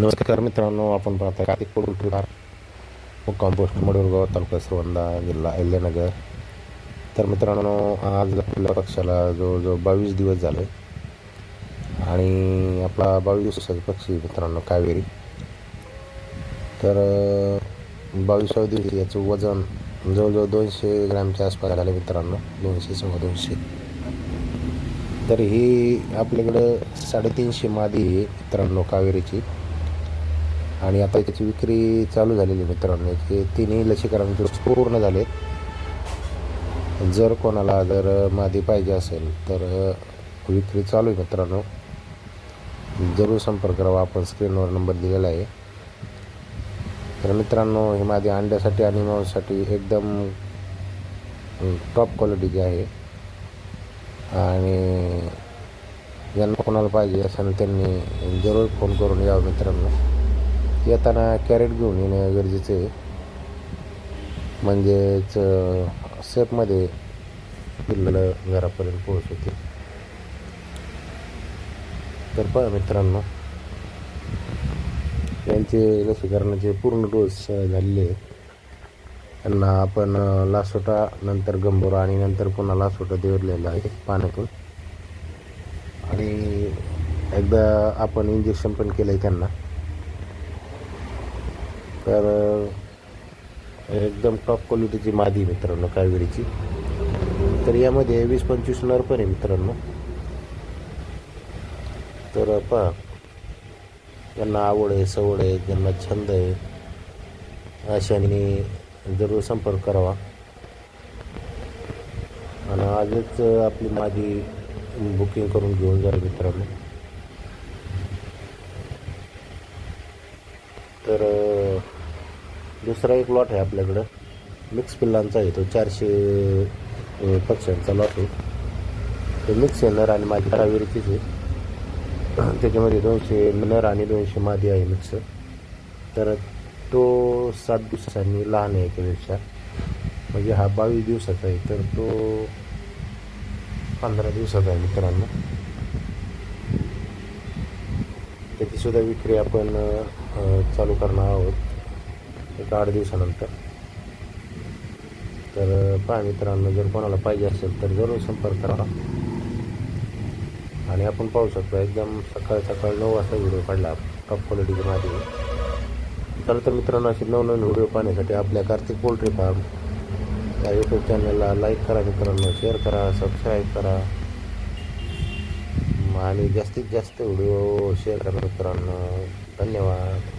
नमस्कार मित्रांनो आपण पाहता कार्तिक पोल्ट्री फार्म मुक्काम पोस्ट मडूरगाव तालुका श्रवंदा जिल्हा अहिल्यानगर तर मित्रांनो आज आपल्या पक्षाला जवळजवळ बावीस दिवस झाले आणि आपला बावीस दिवसाचा पक्षी मित्रांनो कावेरी तर बावीसाव्या दिवशी याचं वजन जवळजवळ दोनशे ग्रॅमच्या आसपास झालं मित्रांनो दोनशे सव्वा दोनशे तर ही आपल्याकडं साडेतीनशे मादी आहे मित्रांनो कावेरीची आणि आता त्याची विक्री चालू झालेली मित्रांनो. की तिन्ही लसीकरण डोस पूर्ण झालेत जर कोणाला जर मादी पाहिजे असेल तर विक्री चालू आहे मित्रांनो. जरूर संपर्क करावा आपण स्क्रीनवर नंबर दिलेला आहे. तर मित्रांनो ही मादी अंड्यासाठी आणि मांसाठी एकदम टॉप क्वालिटीची आहे. आणि ज्यांना कोणाला पाहिजे असेल त्यांनी जरूर फोन करून यावं मित्रांनो. येताना कॅरेट घेऊन येणं गरजेचं आहे. म्हणजेच सेफमध्ये पिल्लं घरापर्यंत पोहोचवते तर पहा मित्रांनो त्यांचे लसीकरणाचे पूर्ण डोस झालेले आहेत. त्यांना आपण लासोटा नंतर गंभोरा आणि नंतर पुन्हा लासोटा देवरलेला आहे पाण्यातून. आणि एकदा आपण इंजेक्शन पण केलं आहे त्यांना. तर एकदम टॉप क्वालिटीची मादी मित्रांनो कावेरीची. तर यामध्ये वीस पंचवीस नर पण आहे मित्रांनो. तर पहा. ज्यांना आवड आहे सवड आहे ज्यांना छंद आहे अशाने जरूर संपर्क करावा. आणि आजच आपली मादी बुकिंग करून घेऊन जा मित्रांनो. तर दुसरा एक लॉट आहे आपल्याकडं. मिक्स पिल्लांचा आहे तो चारशे पक्ष्यांचा लॉट आहे. तो मिक्स आहे नर आणि माझी कावेरीचीच आहे. त्याच्यामध्ये दोनशे नर आणि दोनशे मादी आहे मिक्स तर तो सात दिवसांनी लहान आहे एकापेक्षा. म्हणजे हा बावीस दिवसाचा आहे. तर तो पंधरा दिवसाचा आहे मित्रांनो. त्याचीसुद्धा विक्री आपण चालू करणार आहोत. एक आठ दिवसानंतर. तर पहा मित्रांनो जर कोणाला पाहिजे असेल तर जरूर संपर्क करा. आणि आपण पाहू शकतो एकदम सकाळ सकाळ नऊ वाजता व्हिडिओ काढला टॉप क्वालिटीच्या माहिती चला तर मित्रांनो असे नवनवीन व्हिडिओ पाहण्यासाठी आपल्या कार्तिक पोल्ट्री फार्म या यूट्यूब चॅनलला लाईक करा मित्रांनो शेअर करा सबस्क्राईब करा. आणि जास्तीत जास्त व्हिडिओ शेअर करा मित्रांनो. धन्यवाद.